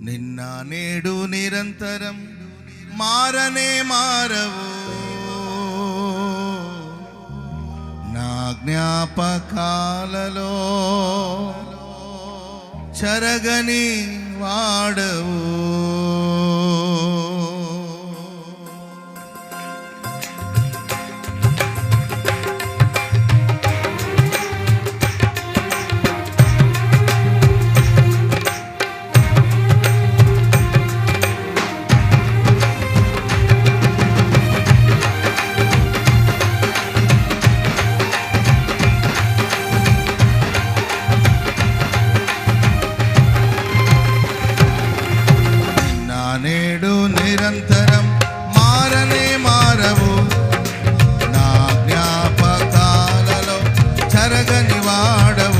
నిన్న నేడు నిరంతరం మారనే మారవు. నా జ్ఞాపకాలలో చరగని వాడవు. ఎరగని వాడవు.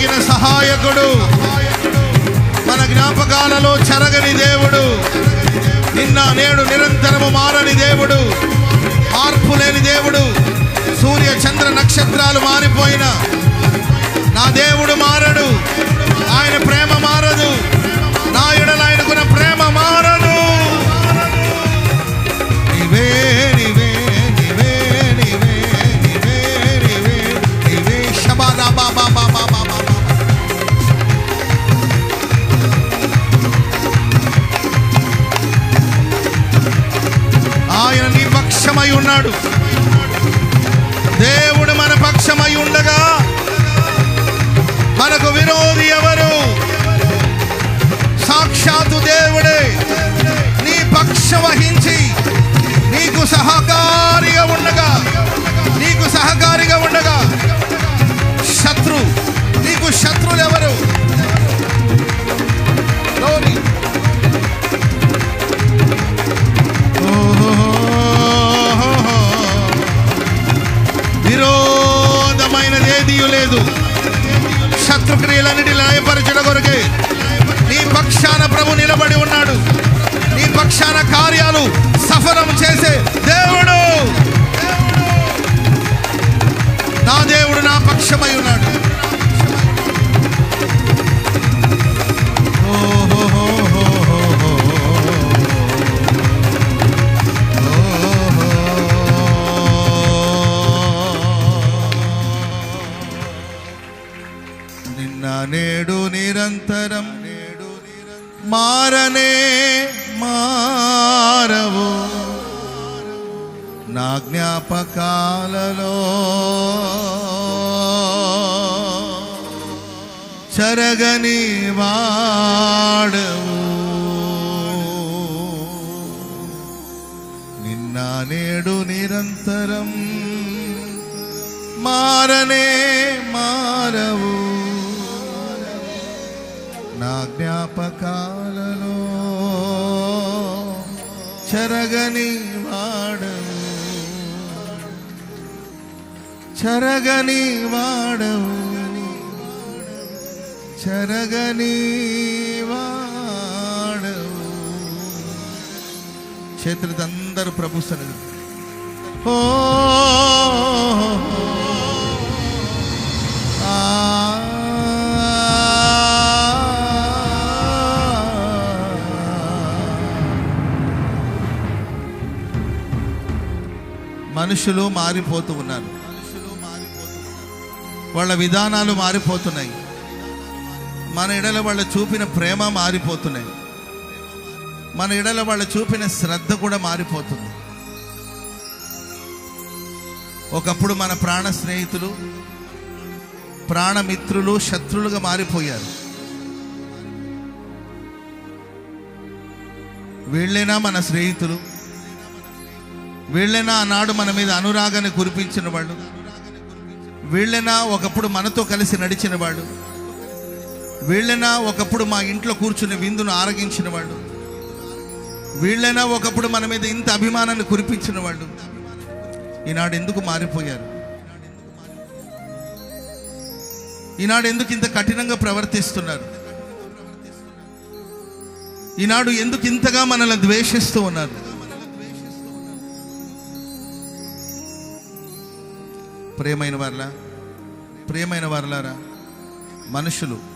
నమ్ముకదగిన సహాయకుడు. మన జ్ఞాపకాలలో చెరగని దేవుడు. నిన్న నేడు నిరంతరము మారని దేవుడు. మార్పు లేని దేవుడు. సూర్య చంద్ర నక్షత్రాలు మారిపోయిన. నా దేవుడు మారడు. ఆయన ప్రేమ మారదు. నా ఎడల సాదృశ్యమై ఉన్నాడు. నిన్న నేడు నిరంతరం నేడు మారనే మారవు. నా జ్ఞాపకాలలో చరగని వాడవు. నిన్న నేడు నిరంతరం మారనే మారవు. నా జ్ఞాపకాలలో చెరగని వాడవు. చెరగని వాడవు. చెరగని వాడవు చేతులతో అందరూ ప్రభు సన్నిధి ఓ మనుషులు మారిపోతూ ఉన్నారు. వాళ్ళ విధానాలు మారిపోతున్నాయి. మన ఎడల వాళ్ళ చూపిన ప్రేమ మారిపోతున్నాయి. మన ఎడల వాళ్ళ చూపిన శ్రద్ధ కూడా మారిపోతుంది. ఒకప్పుడు మన ప్రాణ స్నేహితులు ప్రాణమిత్రులు శత్రులుగా మారిపోయారు. వీళ్ళైనా మన స్నేహితులు వీళ్ళైనా ఆనాడు మన మీద అనురాగాన్ని కురిపించిన వాళ్ళు వీళ్ళైనా ఒకప్పుడు మనతో కలిసి నడిచిన వాళ్ళు. వీళ్ళైనా ఒకప్పుడు మా ఇంట్లో కూర్చుని విందును ఆరగించిన వాళ్ళు వీళ్ళైనా ఒకప్పుడు మన మీద ఇంత అభిమానాన్ని కురిపించిన వాళ్ళు ఈనాడు ఎందుకు మారిపోయారు? ఈనాడు ఎందుకు ఇంత కఠినంగా ప్రవర్తిస్తున్నారు? ఈనాడు ఎందుకు ఇంతగా మనల్ని ద్వేషిస్తూ ఉన్నారు? ప్రేమైన వారలా ప్రేమైన వారలారా మనుషులు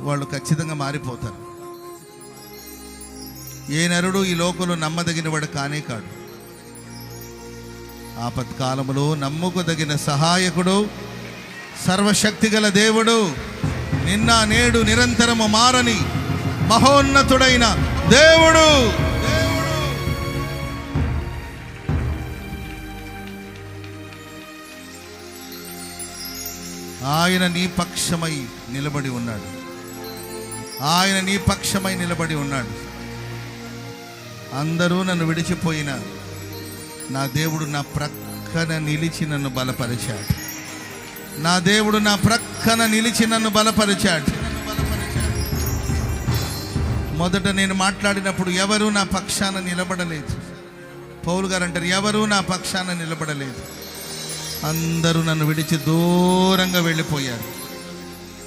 వాళ్ళు ఖచ్చితంగా మారిపోతారు. ఏ నరుడు ఈ లోకంలో నమ్మదగిన వాడు కానే కాడు. ఆపత్కాలములో నమ్ముకోదగిన సహాయకుడు సర్వశక్తిగల దేవుడు నిన్న నేడు నిరంతరము మారని మహోన్నతుడైన దేవుడు. ఆయన నీ పక్షమై నిలబడి ఉన్నాడు. ఆయన నీ పక్షమై నిలబడి ఉన్నాడు. అందరూ నన్ను విడిచిపోయిన నా దేవుడు నా ప్రక్కన నిలిచి నన్ను బలపరిచాడు. నా దేవుడు నా ప్రక్కన నిలిచి నన్ను బలపరిచాడు. మొదట నేను మాట్లాడినప్పుడు ఎవరు నా పక్షాన నిలబడలేదు. పౌలు గారు అంటారు ఎవరు నా పక్షాన నిలబడలేదు. అందరూ నన్ను విడిచి దూరంగా వెళ్ళిపోయారు.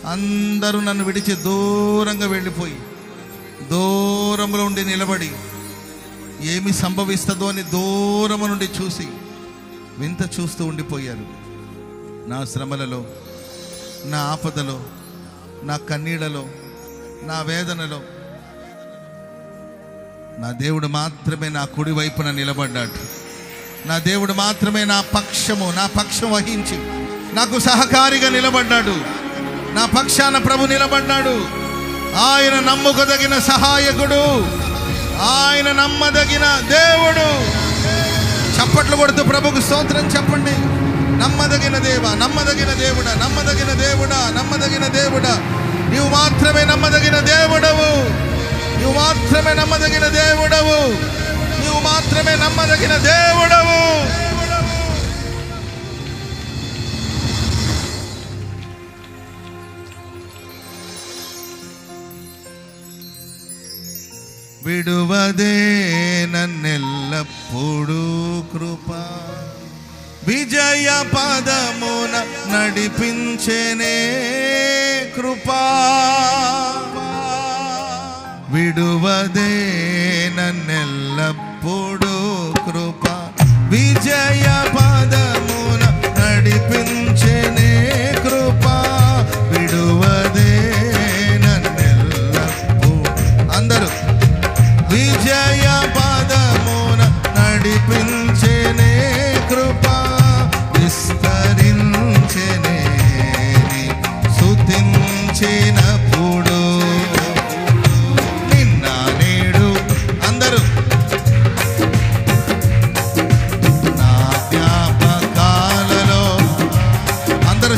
అందరూ నన్ను విడిచి దూరంగా వెళ్ళిపోయి దూరంలో ఉండి నిలబడి ఏమి సంభవిస్తుందో అని దూరము నుండి చూసి వింత చూస్తూ ఉండిపోయారు. నా శ్రమలలో నా ఆపదలో నా కన్నీళ్ళలో నా వేదనలో. నా దేవుడు మాత్రమే నా కుడి వైపున నిలబడ్డాడు. నా దేవుడు మాత్రమే నా పక్షము నా పక్షం వహించి నాకు సహకారిగా నిలబడ్డాడు. నా పక్షాన ప్రభు నిలబడ్డాడు. ఆయన నమ్ముకదగిన సహాయకుడు. ఆయన నమ్మదగిన దేవుడు. చప్పట్లు కొడుతూ ప్రభుకు స్తోత్రం చెప్పండి. నమ్మదగిన దేవ నమ్మదగిన దేవుడా నమ్మదగిన దేవుడా నమ్మదగిన దేవుడా. నీవు మాత్రమే నమ్మదగిన దేవుడవు. నువ్వు మాత్రమే నమ్మదగిన దేవుడవు. నీవు మాత్రమే నమ్మదగిన దేవుడవు. విడువదే నన్నెల్లప్పుడూ కృప. విజయ పదమున నడిపించేనే కృపా. విడువదే నన్నెల్లప్పుడూ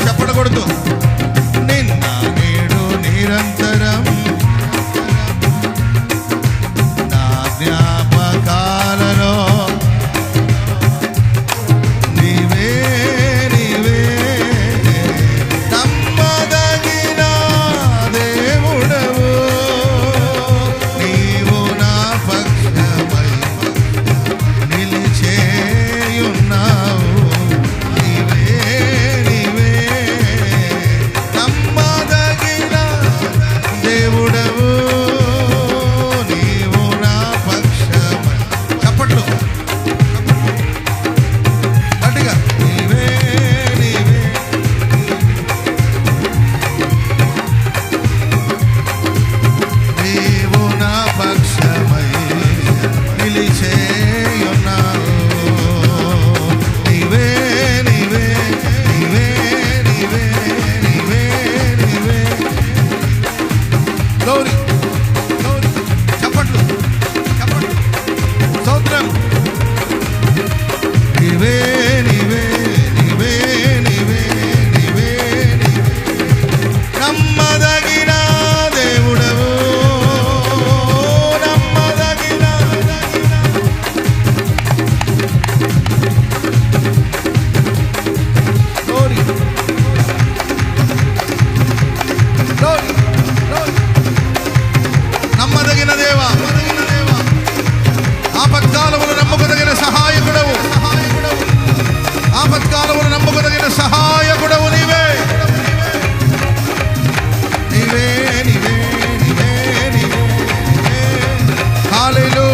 చెప్పకూడదు. Hallelujah.